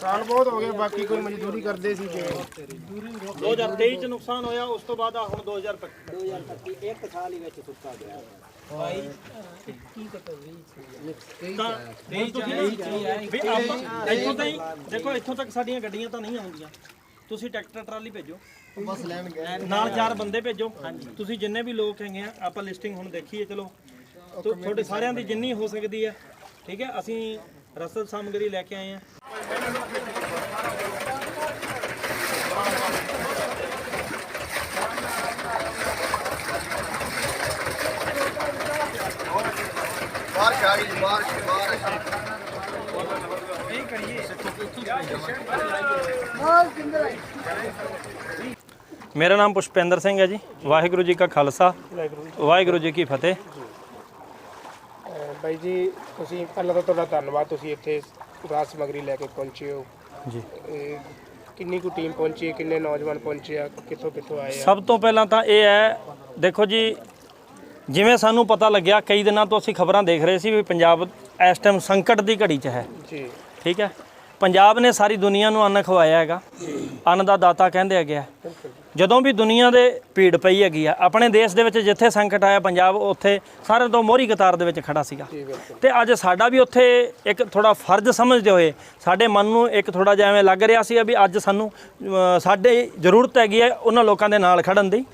ਸਾਲ ਬਹੁਤ ਹੋ ਗਏ ਬਾਕੀ ਕੋਈ ਮਜ਼ਦੂਰੀ ਕਰਦੇ ਸੀ ਜੇ। 2023 ਚ ਨੁਕਸਾਨ ਹੋਇਆ ਉਸ ਤੋਂ ਬਾਅਦ ਆ ਹੁਣ 2025 2025 ਇੱਕ ਸਾਲ ਹੀ ਵਿੱਚ ਸੁੱਕਾ ਗਿਆ। ਤਾਂ ਹੁਣ ਤੁਸੀਂ ਵੀ ਆਪਾਂ ਇੱਥੋਂ ਤਾਈਂ ਦੇਖੋ ਇੱਥੋਂ ਤੱਕ ਸਾਡੀਆਂ ਗੱਡੀਆਂ ਤਾਂ ਨਹੀਂ ਆਉਂਦੀਆਂ। ਤੁਸੀਂ ਟਰੈਕਟਰ ਟਰਾਲੀ ਭੇਜੋ। ਬਸ ਲੈਣ ਗਏ। ਨਾਲ ਚਾਰ ਬੰਦੇ ਭੇਜੋ। ਤੁਸੀਂ ਜਿੰਨੇ ਵੀ ਲੋਕ ਹੈਗੇ ਆ ਆਪਾਂ ਲਿਸਟਿੰਗ ਹੁਣ ਦੇਖੀਏ ਚਲੋ। ਤੁਹਾਡੇ ਸਾਰਿਆਂ ਦੀ ਜਿੰਨੀ ਹੋ ਸਕਦੀ ਹੈ ਠੀਕ ਹੈ? ਅਸੀਂ ਰਸਦ ਸਾਮਗਰੀ ਲੈ ਕੇ ਆਏ ਆ। ਮੇਰਾ ਨਾਮ ਪੁਸ਼ਪਿੰਦਰ ਸਿੰਘ ਹੈ ਜੀ। ਵਾਹਿਗੁਰੂ ਜੀ ਕਾ ਖਾਲਸਾ। ਵਾਹਿਗੁਰੂ ਜੀ ਕੀ ਫਤਿਹ। ਬਾਈ ਜੀ ਤੁਸੀਂ ਪਹਿਲਾਂ ਤਾਂ ਤੁਹਾਡਾ ਧੰਨਵਾਦ ਤੁਸੀਂ ਇੱਥੇ ਰਾਤ ਸਮਗਰੀ ਲੈ ਕੇ ਪਹੁੰਚੇ ਹੋ। ਜੀ। ਕਿੰਨੀ ਕੁ ਟੀਮ ਪਹੁੰਚੀ ਹੈ ਕਿੰਨੇ ਨੌਜਵਾਨ ਪਹੁੰਚੇ ਆ ਕਿੱਥੋਂ ਕਿੱਥੋਂ ਆਏ ਆ? ਸਭ ਤੋਂ ਪਹਿਲਾਂ ਤਾਂ ਇਹ ਹੈ ਦੇਖੋ ਜੀ ਜਿਵੇਂ ਸਾਨੂੰ ਪਤਾ ਲੱਗਿਆ ਕਈ ਦਿਨਾਂ ਤੋਂ ਅਸੀਂ ਖਬਰਾਂ ਦੇਖ ਰਹੇ ਸੀ ਵੀ ਪੰਜਾਬ ਇਸ ਟਾਈਮ ਸੰਕਟ ਦੀ ਘੜੀ 'ਚ ਹੈ। ਜੀ। ਠੀਕ ਹੈ? ਪੰਜਾਬ ਨੇ ਸਾਰੀ ਦੁਨੀਆ ਨੂੰ ਅੰਨ ਖਵਾਇਆ ਹੈਗਾ। ਅੰਨ ਦਾ ਦਾਤਾ ਕਹਿੰਦੇ ਹੈਗੇ ਆ। ਜਦੋਂ ਵੀ ਦੁਨੀਆ ਦੇ ਭੀੜ ਪਈ ਹੈਗੀ ਆ ਆਪਣੇ ਦੇਸ਼ ਦੇ ਵਿੱਚ ਜਿੱਥੇ ਸੰਕਟ ਆਇਆ ਪੰਜਾਬ ਉੱਥੇ ਸਾਰੇ ਤੋਂ ਮੋਹਰੀ ਕਤਾਰ ਦੇ ਵਿੱਚ ਖੜਾ ਸੀਗਾ। ਤੇ ਅੱਜ ਸਾਡਾ ਵੀ ਉੱਥੇ ਇੱਕ ਥੋੜਾ ਫਰਜ਼ ਸਮਝਦੇ ਹੋਏ ਸਾਡੇ ਮਨ ਨੂੰ ਇੱਕ ਥੋੜਾ ਜਿਹਾ ਐਵੇਂ ਲੱਗ ਰਿਹਾ ਸੀ ਵੀ ਅੱਜ ਸਾਨੂੰ ਸਾਡੇ ਜ਼ਰੂਰਤ ਹੈਗੀ ਹੈ ਉਹਨਾਂ ਲੋਕਾਂ ਦੇ ਨਾਲ ਖੜਨ ਦੀ।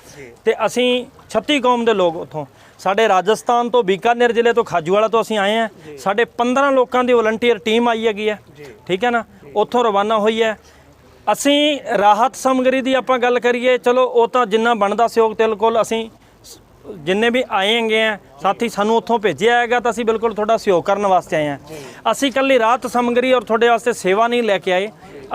ਤੇ ਅਸੀਂ 36 ਕੌਮ ਦੇ ਲੋਕ ਉੱਥੋਂ ਸਾਡੇ ਰਾਜਸਥਾਨ ਤੋਂ ਬੀਕਾਨੇਰ ਜ਼ਿਲ੍ਹੇ ਤੋਂ ਖਾਜੂਵਾਲਾ ਤੋਂ ਅਸੀਂ ਆਏ ਆ ਸਾਡੇ 15 ਲੋਕਾਂ ਦੀ ਵਲੰਟੀਅਰ ਟੀਮ ਆਈ ਹੈਗੀ ਹੈ। ਠੀਕ ਹੈ ਨਾ? ਉੱਥੋਂ ਰਵਾਨਾ ਹੋਈ ਹੈ। ਅਸੀਂ ਰਾਹਤ ਸਮਗਰੀ ਦੀ ਆਪਾਂ ਗੱਲ ਕਰੀਏ ਚਲੋ ਉਹ ਤਾਂ ਜਿੰਨਾ ਬਣਦਾ ਸਹਿਯੋਗ ਤੇ ਕੋਲ ਅਸੀਂ ਜਿੰਨੇ ਵੀ ਆਏ ਹੈਗੇ ਆ ਸਾਥੀ ਸਾਨੂੰ ਉੱਥੋਂ ਭੇਜਿਆ ਹੈਗਾ ਤਾਂ ਅਸੀਂ ਬਿਲਕੁਲ ਤੁਹਾਡਾ ਸਹਿਯੋਗ ਕਰਨ ਵਾਸਤੇ ਆਏ ਆ ਅਸੀਂ ਇਕੱਲੀ ਰਾਹਤ ਸਮਗਰੀ ਔਰ ਤੁਹਾਡੇ ਵਾਸਤੇ ਸੇਵਾ ਨਹੀਂ ਲੈ ਕੇ ਆਏ।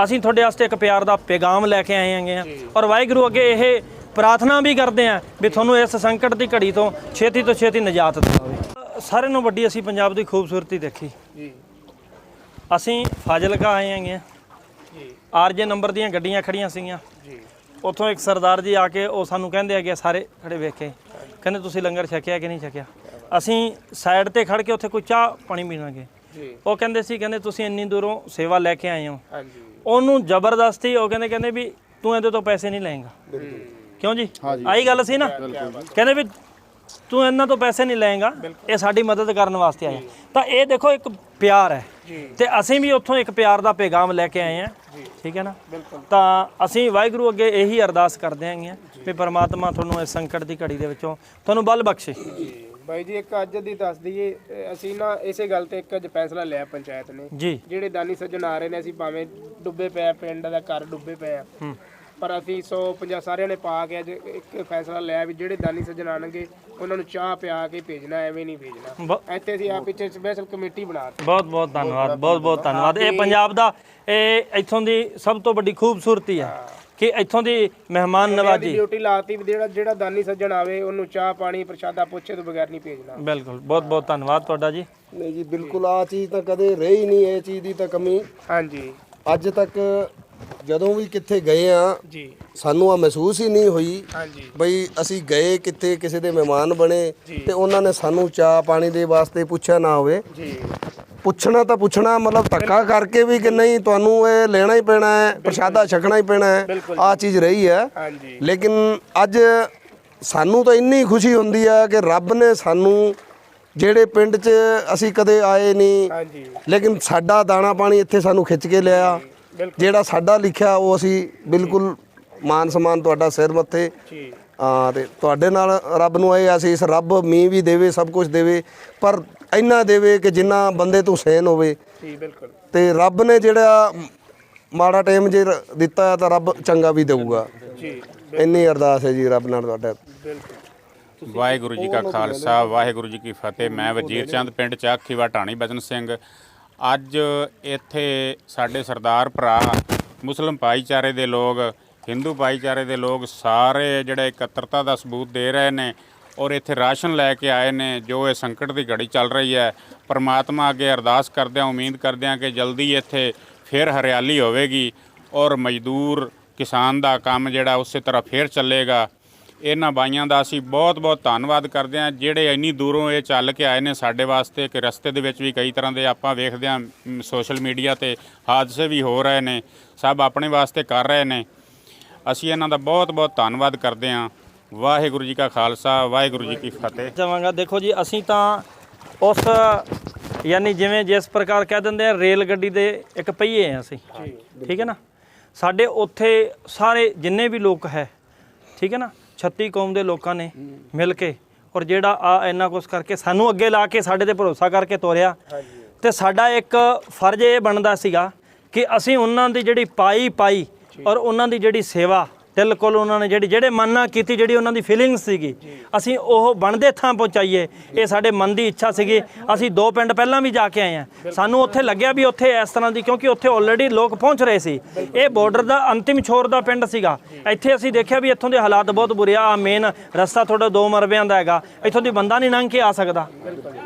ਅਸੀਂ ਤੁਹਾਡੇ ਵਾਸਤੇ ਇੱਕ ਪਿਆਰ ਦਾ ਪੈਗਾਮ ਲੈ ਕੇ ਆਏ ਹੈਗੇ ਆ ਔਰ ਵਾਹਿਗੁਰੂ ਅੱਗੇ ਇਹ ਪ੍ਰਾਰਥਨਾ ਵੀ ਕਰਦੇ ਆ ਵੀ ਤੁਹਾਨੂੰ ਇਸ ਸੰਕਟ ਦੀ ਘੜੀ ਤੋਂ ਛੇਤੀ ਤੋਂ ਛੇਤੀ ਨਿਜਾਤ ਦਿਵਾਵੇ। ਸਾਰਿਆਂ ਨੂੰ ਵੱਡੀ ਅਸੀਂ ਪੰਜਾਬ ਦੀ ਖੂਬਸੂਰਤੀ ਦੇਖੀ। ਜੀ। ਅਸੀਂ ਫਾਜ਼ਿਲਕਾ ਆਏ ਹੈਗੇ ਆ। ਜੀ। ਆਰਜੇ ਨੰਬਰ ਦੀਆਂ ਗੱਡੀਆਂ ਖੜੀਆਂ ਸੀਗੀਆਂ। ਜੀ। ਉੱਥੋਂ ਇੱਕ ਸਰਦਾਰ ਜੀ ਆ ਕੇ ਉਹ ਸਾਨੂੰ ਕਹਿੰਦੇ ਆ ਸਾਰੇ ਖੜੇ ਵੇਖ। ਕੇ ਕਹਿੰਦੇ ਤੁਸੀਂ ਲੰਗਰ ਛਕਿਆ ਕਿ ਨਹੀਂ ਛਕਿਆ? ਅਸੀਂ ਸਾਈਡ ਤੇ ਖੜ ਕੇ ਉੱਥੇ ਕੋਈ ਚਾਹ ਪਾਣੀ ਪੀਣਾਗੇ ਉਹ ਕਹਿੰਦੇ ਸੀ ਕਹਿੰਦੇ ਤੁਸੀਂ ਇੰਨੀ ਦੂਰੋਂ ਸੇਵਾ ਲੈ ਕੇ ਆਏ ਹੋ। ਹਾਂਜੀ। ਉਹਨੂੰ ਜ਼ਬਰਦਸਤੀ ਉਹ ਕਹਿੰਦੇ ਕਹਿੰਦੇ ਵੀ ਤੂੰ ਇਹਦੇ ਤੋਂ ਪੈਸੇ ਨਹੀਂ ਲਏਗਾ। ਕਿਉਂ ਜੀ? ਆਹੀ ਗੱਲ ਸੀ ਨਾ? ਕਹਿੰਦੇ ਵੀ ਤੂੰ ਇਹਨਾਂ ਤੋਂ ਪੈਸੇ ਨਹੀਂ ਲਏਗਾ ਇਹ ਸਾਡੀ ਮਦਦ ਕਰਨ ਵਾਸਤੇ ਆਇਆ ਤਾਂ ਇਹ ਦੇਖੋ ਇੱਕ ਪਿਆਰ ਹੈ। ਤੇ ਅਸੀਂ ਵੀ ਉੱਥੋਂ ਇੱਕ ਪਿਆਰ ਦਾ ਪੈਗਾਮ ਲੈ ਕੇ ਆਏ ਆ। ਠੀਕ ਹੈ ਨਾ? ਤਾਂ ਅਸੀਂ ਵਾਹਿਗੁਰੂ ਅੱਗੇ ਇਹੀ ਅਰਦਾਸ ਕਰਦੇ ਆਂਗੇ ਵੀ ਪਰਮਾਤਮਾ ਤੁਹਾਨੂੰ ਇਸ ਸੰਕਟ ਦੀ ਘੜੀ ਦੇ ਵਿੱਚੋਂ ਤੁਹਾਨੂੰ ਬਲ ਬਖਸ਼ੇ। ਬਾਈ ਜੀ ਇੱਕ ਅੱਜ ਦੀ ਦੱਸ ਦਈਏ ਅਸੀਂ ਨਾ ਇਸੇ ਗੱਲ ਤੇ ਇੱਕ ਅੱਜ ਫੈਸਲਾ ਲਿਆ ਪੰਚਾਇਤ ਨੇ। ਜਿਹੜੇ ਦਾਨੀ ਸੱਜਣ ਆ ਰਹੇ ਨੇ ਅਸੀਂ ਭਾਵੇਂ ਡੁੱਬੇ ਪਏ ਪਿੰਡ ਦਾ ਘਰ ਡੁੱਬੇ ਪਏ ਆ। ਪਰ ਅਸੀਂ 150 ਸਾਰਿਆਂ ਨੇ ਪਾ ਕੇ ਅੱਜ ਇੱਕ ਫੈਸਲਾ ਲਿਆ ਵੀ ਜਿਹੜੇ ਦਾਨੀ ਸੱਜਣ ਆਣਗੇ ਉਹਨਾਂ ਨੂੰ ਚਾਹ ਪਿਆ ਕੇ ਭੇਜਣਾ ਐਵੇਂ ਨਹੀਂ ਭੇਜਣਾ। ਇੱਥੇ ਅਸੀਂ ਆ ਪਿੱਛੇ ਸਪੈਸ਼ਲ ਕਮੇਟੀ ਬਣਾ ਦਿੱਤੀ। ਬਹੁਤ ਬਹੁਤ ਧੰਨਵਾਦ ਬਹੁਤ ਬਹੁਤ ਧੰਨਵਾਦ। ਇਹ ਪੰਜਾਬ ਦਾ ਇਹ ਇੱਥੋਂ ਦੀ ਸਭ ਤੋਂ ਵੱਡੀ ਖੂਬਸੂਰਤੀ ਹੈ ਕਿ ਇੱਥੋਂ ਦੀ ਮਹਿਮਾਨ ਨਵਾਜੀ। ਡਿਊਟੀ ਲਾਤੀ ਵੀ ਜਿਹੜਾ ਜਿਹੜਾ ਦਾਨੀ ਸੱਜਣ ਆਵੇ ਉਹਨੂੰ ਚਾਹ ਪਾਣੀ ਪ੍ਰਸ਼ਾਦਾ ਪੁੱਛੇ ਤੋਂ ਬਗੈਰ ਨਹੀਂ ਭੇਜਣਾ। ਬਿਲਕੁਲ ਬਹੁਤ ਬਹੁਤ ਧੰਨਵਾਦ ਤੁਹਾਡਾ ਜੀ। ਨਹੀਂ ਜੀ ਬਿਲਕੁਲ ਆ ਚੀਜ਼ ਤਾਂ ਕਦੇ ਰਹੀ ਨਹੀਂ ਇਹ ਚੀਜ਼ ਦੀ ਤਾਂ ਕਮੀ। ਹਾਂਜੀ। ਅੱਜ ਤੱਕ ਜਦੋਂ ਵੀ ਕਿੱਥੇ ਗਏ ਆ ਜੀ। ਸਾਨੂੰ ਆ ਮਹਿਸੂਸ ਹੀ ਨਹੀਂ ਹੋਈ ਹਾਂਜੀ। ਬਈ ਅਸੀਂ ਗਏ ਕਿੱਥੇ ਕਿਸੇ ਦੇ ਮਹਿਮਾਨ ਬਣੇ ਤੇ ਉਹਨਾਂ ਨੇ ਸਾਨੂੰ ਚਾਹ ਪਾਣੀ ਦੇ ਵਾਸਤੇ ਪੁੱਛਿਆ ਨਾ ਹੋਵੇ। ਜੀ। ਪੁੱਛਣਾ ਤਾਂ ਪੁੱਛਣਾ ਮਤਲਬ ਧੱਕਾ ਕਰਕੇ ਵੀ ਕਿ ਨਹੀਂ ਤੁਹਾਨੂੰ ਇਹ ਲੈਣਾ ਹੀ ਪੈਣਾ ਹੈ ਪ੍ਰਸ਼ਾਦਾ ਛਕਣਾ ਹੀ ਪੈਣਾ ਹੈ ਆ ਚੀਜ਼ ਰਹੀ ਹੈ। ਹਾਂਜੀ। ਲੇਕਿਨ ਅੱਜ ਸਾਨੂੰ ਤਾਂ ਇੰਨੀ ਖੁਸ਼ੀ ਹੁੰਦੀ ਹੈ ਕਿ ਰੱਬ ਨੇ ਸਾਨੂੰ ਜਿਹੜੇ ਪਿੰਡ 'ਚ ਅਸੀਂ ਕਦੇ ਆਏ ਨਹੀਂ ਹਾਂਜੀ। ਲੇਕਿਨ ਸਾਡਾ ਦਾਣਾ ਪਾਣੀ ਇੱਥੇ ਸਾਨੂੰ ਖਿੱਚ ਕੇ ਲਿਆ। ਜਿਹੜਾ ਸਾਡਾ ਲਿਖਿਆ ਉਹ ਅਸੀਂ ਬਿਲਕੁਲ ਮਾਨ ਸਨਮਾਨ ਤੁਹਾਡਾ ਸਿਰ ਮੱਥੇ ਜੀ। ਹਾਂ ਤੇ ਤੁਹਾਡੇ ਨਾਲ ਰੱਬ ਨੂੰ ਇਹ ਅਸੀਸ ਰੱਬ ਮੀਂਹ ਵੀ ਦੇਵੇ ਸਭ ਕੁਝ ਦੇਵੇ ਪਰ ਇੰਨਾ ਦੇਵੇ ਕਿ ਜਿੰਨਾ ਬੰਦੇ ਤੋਂ ਸਹਿਨ ਹੋਵੇ। ਜੀ ਬਿਲਕੁਲ। ਤੇ ਰੱਬ ਨੇ ਜਿਹੜਾ ਮਾੜਾ ਟਾਈਮ ਜੇ ਦਿੱਤਾ ਹੈ ਤਾਂ ਰੱਬ ਚੰਗਾ ਵੀ ਦੇਊਗਾ। ਜੀ ਇੰਨੀ ਅਰਦਾਸ ਹੈ ਜੀ ਰੱਬ ਨਾਲ ਤੁਹਾਡਾ। ਬਿਲਕੁਲ। ਵਾਹਿਗੁਰੂ ਜੀ ਕਾ ਖਾਲਸਾ ਵਾਹਿਗੁਰੂ ਜੀ ਕੀ ਫਤਿਹ। ਮੈਂ ਵਜੀਰ ਚੰਦ ਪਿੰਡ ਚਾਖੀਵਾ ਢਾਣੀ ਬਚਨ ਸਿੰਘ। ਅੱਜ ਇੱਥੇ ਸਾਡੇ ਸਰਦਾਰ ਭਰਾ, ਮੁਸਲਮ ਭਾਈਚਾਰੇ ਦੇ ਲੋਕ, ਹਿੰਦੂ ਭਾਈਚਾਰੇ ਦੇ ਲੋਕ ਸਾਰੇ ਜਿਹੜੇ ਇਕੱਤਰਤਾ ਦਾ ਸਬੂਤ ਦੇ ਰਹੇ ਨੇ ਔਰ ਇੱਥੇ ਰਾਸ਼ਨ ਲੈ ਕੇ ਆਏ ਨੇ, ਜੋ ਇਹ ਸੰਕਟ ਦੀ ਘੜੀ ਚੱਲ ਰਹੀ ਹੈ। ਪਰਮਾਤਮਾ ਅੱਗੇ ਅਰਦਾਸ ਕਰਦਿਆਂ ਉਮੀਦ ਕਰਦਿਆਂ ਕਿ ਜਲਦੀ ਇੱਥੇ ਫਿਰ ਹਰਿਆਲੀ ਹੋਵੇਗੀ ਔਰ ਮਜ਼ਦੂਰ ਕਿਸਾਨ ਦਾ ਕੰਮ ਜਿਹੜਾ ਉਸੇ ਤਰ੍ਹਾਂ ਫੇਰ ਚੱਲੇਗਾ। ਇਹਨਾਂ ਬਾਈਆਂ ਦਾ ਅਸੀਂ ਬਹੁਤ-ਬਹੁਤ ਧੰਨਵਾਦ ਕਰਦੇ ਹਾਂ। ਜਿਹੜੇ ਇੰਨੀ ਦੂਰੋਂ ਇਹ ਚੱਲ ਕੇ ਆਏ ਨੇ ਸਾਡੇ ਵਾਸਤੇ ਕਿ ਰਸਤੇ ਦੇ ਵਿੱਚ ਵੀ ਕਈ ਤਰ੍ਹਾਂ ਦੇ ਆਪਾਂ ਵੇਖਦੇ ਹਾਂ ਸੋਸ਼ਲ ਮੀਡੀਆ ਤੇ ਹਾਦਸੇ ਵੀ ਹੋ ਰਹੇ ਨੇ ਸਭ ਆਪਣੇ ਵਾਸਤੇ ਕਰ ਰਹੇ ਨੇ। ਅਸੀਂ ਇਹਨਾਂ ਦਾ ਬਹੁਤ-ਬਹੁਤ ਧੰਨਵਾਦ ਕਰਦੇ ਹਾਂ। ਵਾਹਿਗੁਰੂ ਜੀ ਕਾ ਖਾਲਸਾ ਵਾਹਿਗੁਰੂ ਜੀ ਕੀ ਫਤਿਹ। ਚਾਹਾਂਗਾ ਦੇਖੋ ਜੀ ਅਸੀਂ ਤਾਂ ਉਸ ਯਾਨੀ ਜਿਵੇਂ ਜਿਸ ਪ੍ਰਕਾਰ ਕਹਿ ਦਿੰਦੇ ਆ ਰੇਲ ਗੱਡੀ ਦੇ ਇੱਕ ਪਹੀਏ ਆ ਅਸੀਂ। ਠੀਕ ਹੈ ਨਾ? ਸਾਡੇ ਉੱਥੇ ਸਾਰੇ ਜਿੰਨੇ ਵੀ ਲੋਕ ਹੈ ਠੀਕ ਹੈ ਨਾ? 36 ਕੌਮ ਦੇ ਲੋਕਾਂ ਨੇ ਮਿਲ ਕੇ ਔਰ ਜਿਹੜਾ ਆ ਇੰਨਾ ਕੁਛ ਕਰਕੇ ਸਾਨੂੰ ਅੱਗੇ ਲਾ ਕੇ ਸਾਡੇ ਤੇ ਭਰੋਸਾ ਕਰਕੇ ਤੋਰਿਆ। ਤੇ ਸਾਡਾ ਇੱਕ ਫਰਜ਼ ਇਹ ਬਣਦਾ ਸੀਗਾ ਕਿ ਅਸੀਂ ਉਹਨਾਂ ਦੀ ਜਿਹੜੀ ਪਾਈ ਪਾਈ ਔਰ ਉਹਨਾਂ ਦੀ ਜਿਹੜੀ ਸੇਵਾ ਦਿਲ ਕੋਲ ਉਹਨਾਂ ਨੇ ਜਿਹੜੀ ਜਿਹੜੇ ਮਨ ਨਾਲ ਕੀਤੀ ਜਿਹੜੀ ਉਹਨਾਂ ਦੀ ਫੀਲਿੰਗਸ ਸੀਗੀ ਅਸੀਂ ਉਹ ਬਣਦੇ ਥਾਂ ਪਹੁੰਚਾਈਏ। ਇਹ ਸਾਡੇ ਮਨ ਦੀ ਇੱਛਾ ਸੀਗੀ। ਅਸੀਂ ਦੋ ਪਿੰਡ ਪਹਿਲਾਂ ਵੀ ਜਾ ਕੇ ਆਏ ਆ ਸਾਨੂੰ ਉੱਥੇ ਲੱਗਿਆ ਵੀ ਉੱਥੇ ਇਸ ਤਰ੍ਹਾਂ ਦੀ ਕਿਉਂਕਿ ਉੱਥੇ ਆਲਰੇਡੀ ਲੋਕ ਪਹੁੰਚ ਰਹੇ ਸੀ। ਇਹ ਬਾਰਡਰ ਦਾ ਅੰਤਿਮ ਛੋਰ ਦਾ ਪਿੰਡ ਸੀਗਾ। ਇੱਥੇ ਅਸੀਂ ਦੇਖਿਆ ਵੀ ਇੱਥੋਂ ਦੇ ਹਾਲਾਤ ਬਹੁਤ ਬੁਰੇ ਆ। ਮੇਨ ਰਸਤਾ ਥੋੜਾ ਦੋ ਮਰਬਿਆਂ ਦਾ ਹੈਗਾ। ਇੱਥੋਂ ਦੀ ਬੰਦਾ ਨਹੀਂ ਲੰਘ ਕੇ ਆ ਸਕਦਾ।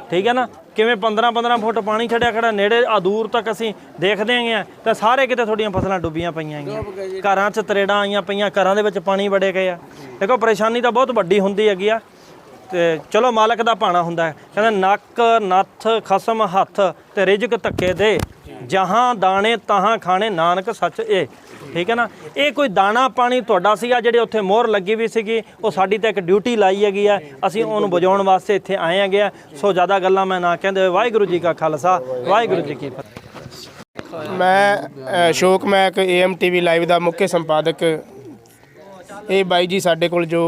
ਠੀਕ ਹੈ ਨਾ? ਕਿਵੇਂ 15 15 ਫੁੱਟ ਪਾਣੀ ਛੜਿਆ ਖੜਾ ਨੇੜੇ ਆ ਦੂਰ ਤੱਕ ਅਸੀਂ ਦੇਖਦੇ ਆਂਗੇ ਆ ਤਾਂ ਸਾਰੇ ਕਿਤੇ ਤੁਹਾਡੀਆਂ ਫਸਲਾਂ ਡੁੱਬੀਆਂ ਪਈਆਂ ਹੈਗੀਆਂ। ਘਰਾਂ 'ਚ ਤਰੇੜਾਂ ਆਈਆਂ ਪਈਆਂ ਘਰਾਂ ਦੇ ਵਿੱਚ ਪਾਣੀ ਵੜੇ ਗਏ ਆ। ਦੇਖੋ ਪਰੇਸ਼ਾਨੀ ਤਾਂ ਬਹੁਤ ਵੱਡੀ ਹੁੰਦੀ ਹੈਗੀ ਆ ਤੇ ਚਲੋ ਮਾਲਕ ਦਾ ਭਾਣਾ ਹੁੰਦਾ ਹੈ। ਕਹਿੰਦਾ ਨੱਕ ਨੱਥ ਖਸਮ ਹੱਥ ਤੇ ਰਿਜਕ ਧੱਕੇ ਦੇ। ਜਹਾਂ ਦਾਣੇ ਤਹਾਂ ਖਾਣੇ ਨਾਨਕ ਸੱਚ ਇਹ ਠੀਕ ਹੈ ਨਾ? ਇਹ ਕੋਈ ਦਾਣਾ ਪਾਣੀ ਤੁਹਾਡਾ ਸੀਗਾ ਜਿਹੜੇ ਉੱਥੇ ਮੋਹਰ ਲੱਗੀ ਵੀ ਸੀਗੀ ਉਹ ਸਾਡੀ ਤਾਂ ਇੱਕ ਡਿਊਟੀ ਲਾਈ ਹੈਗੀ ਆ। ਅਸੀਂ ਉਹਨੂੰ ਬਜਾਉਣ ਵਾਸਤੇ ਇੱਥੇ ਆਏ ਹੈਗੇ ਆ। ਸੋ ਜ਼ਿਆਦਾ ਗੱਲਾਂ ਮੈਂ ਨਾ ਕਹਿੰਦੇ ਹੋਏ। ਵਾਹਿਗੁਰੂ ਜੀ ਕਾ ਖਾਲਸਾ ਵਾਹਿਗੁਰੂ ਜੀ ਕੀ ਫਤਿਹ। ਮੈਂ ਅ, ਅਸ਼ੋਕ ਮੈਕ ਏਐਮ ਟੀਵੀ ਲਾਈਵ ਦਾ ਮੁੱਖ ਸੰਪਾਦਕ। ਇਹ ਬਾਈ ਜੀ ਸਾਡੇ ਕੋਲ ਜੋ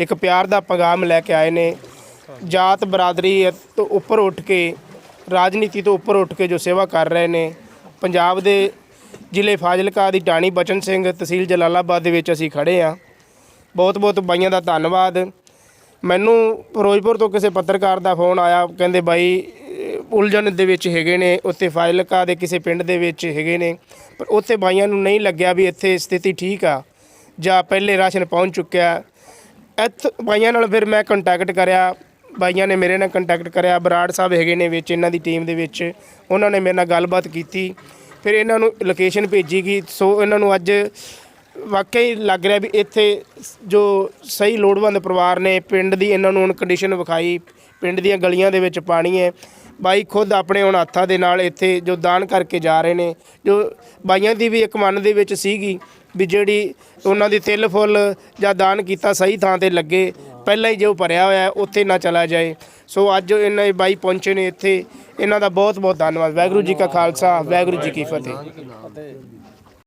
ਇੱਕ ਪਿਆਰ ਦਾ ਪੈਗਾਮ ਲੈ ਕੇ ਆਏ ਨੇ। ਜਾਤ ਬਰਾਦਰੀ ਤੋਂ ਉੱਪਰ ਉੱਠ ਕੇ ਰਾਜਨੀਤੀ ਤੋਂ ਉੱਪਰ ਉੱਠ ਕੇ ਜੋ ਸੇਵਾ ਕਰ ਰਹੇ ਨੇ ਪੰਜਾਬ ਦੇ ਜ਼ਿਲ੍ਹੇ ਫਾਜ਼ਿਲਕਾ ਦੀ ਟਾਣੀ ਬਚਨ ਸਿੰਘ ਤਹਿਸੀਲ ਜਲਾਲਾਬਾਦ ਦੇ ਵਿੱਚ ਅਸੀਂ ਖੜੇ ਆ ਬਹੁਤ ਬਹੁਤ ਬਾਈਆਂ ਦਾ ਧੰਨਵਾਦ। ਮੈਨੂੰ ਫਿਰੋਜ਼ਪੁਰ ਤੋਂ ਕਿਸੇ ਪੱਤਰਕਾਰ ਦਾ ਫੋਨ ਆਇਆ, ਕਹਿੰਦੇ ਬਾਈ ਉਲਝਣ ਦੇ ਵਿੱਚ ਹੈਗੇ ਨੇ, ਉੱਥੇ ਫਾਜ਼ਿਲਕਾ ਦੇ ਕਿਸੇ ਪਿੰਡ ਦੇ ਵਿੱਚ ਹੈਗੇ ਨੇ, ਪਰ ਉੱਥੇ ਬਾਈਆਂ ਨੂੰ ਨਹੀਂ ਲੱਗਿਆ ਵੀ ਇੱਥੇ ਸਥਿਤੀ ਠੀਕ ਆ, ਜਾਂ ਪਹਿਲੇ ਰਾਸ਼ਨ ਪਹੁੰਚ ਚੁੱਕਿਆ। ਇੱਥ ਬਾਈਆਂ ਨਾਲ ਫਿਰ ਮੈਂ ਕੰਟੈਕਟ ਕਰਿਆ, ਬਾਈਆਂ ਨੇ ਮੇਰੇ ਨਾਲ ਕੰਟੈਕਟ ਕਰਿਆ, ਬਰਾੜ ਸਾਹਿਬ ਹੈਗੇ ਨੇ ਵਿੱਚ, ਇਹਨਾਂ ਦੀ ਟੀਮ ਦੇ ਵਿੱਚ, ਉਹਨਾਂ ਨੇ ਮੇਰੇ ਨਾਲ ਗੱਲਬਾਤ ਕੀਤੀ। ਫਿਰ ਇਹਨਾਂ ਨੂੰ ਲੋਕੇਸ਼ਨ ਭੇਜੀ ਗਈ। ਸੋ ਇਹਨਾਂ ਨੂੰ ਅੱਜ ਵਾਕਈ ਲੱਗ ਰਿਹਾ ਵੀ ਇੱਥੇ ਜੋ ਸਹੀ ਲੋੜਵੰਦ ਪਰਿਵਾਰ ਨੇ ਪਿੰਡ ਦੀ ਇਹਨਾਂ ਨੂੰ ਹੁਣ ਕੰਡੀਸ਼ਨ ਵਿਖਾਈ। ਪਿੰਡ ਦੀਆਂ ਗਲੀਆਂ ਦੇ ਵਿੱਚ ਪਾਣੀ ਹੈ। ਬਾਈ ਖੁਦ ਆਪਣੇ ਹੁਣ ਹੱਥਾਂ ਦੇ ਨਾਲ ਇੱਥੇ ਜੋ ਦਾਨ ਕਰਕੇ ਜਾ ਰਹੇ ਨੇ, ਜੋ ਬਾਈਆਂ ਦੀ ਵੀ ਇੱਕ ਮਨ ਦੇ ਵਿੱਚ ਸੀਗੀ ਵੀ ਜਿਹੜੀ ਉਹਨਾਂ ਦੀ ਤਿਲ ਫੁੱਲ ਜਾਂ ਦਾਨ ਕੀਤਾ ਸਹੀ ਥਾਂ ਤੇ ਲੱਗੇ, ਪਹਿਲਾਂ ਹੀ ਜੋ ਭਰਿਆ ਹੋਇਆ ਉੱਥੇ ਨਾ ਚਲਾ ਜਾਏ। ਸੋ ਅੱਜ ਇਹਨਾਂ ਇਹ ਬਾਈ ਪਹੁੰਚੇ ਨੇ ਇੱਥੇ। ਇਹਨਾਂ ਦਾ ਬਹੁਤ ਬਹੁਤ ਧੰਨਵਾਦ। ਵਾਹਿਗੁਰੂ ਜੀ ਕਾ ਖਾਲਸਾ, ਵਾਹਿਗੁਰੂ ਜੀ ਕੀ ਫਤਿਹ।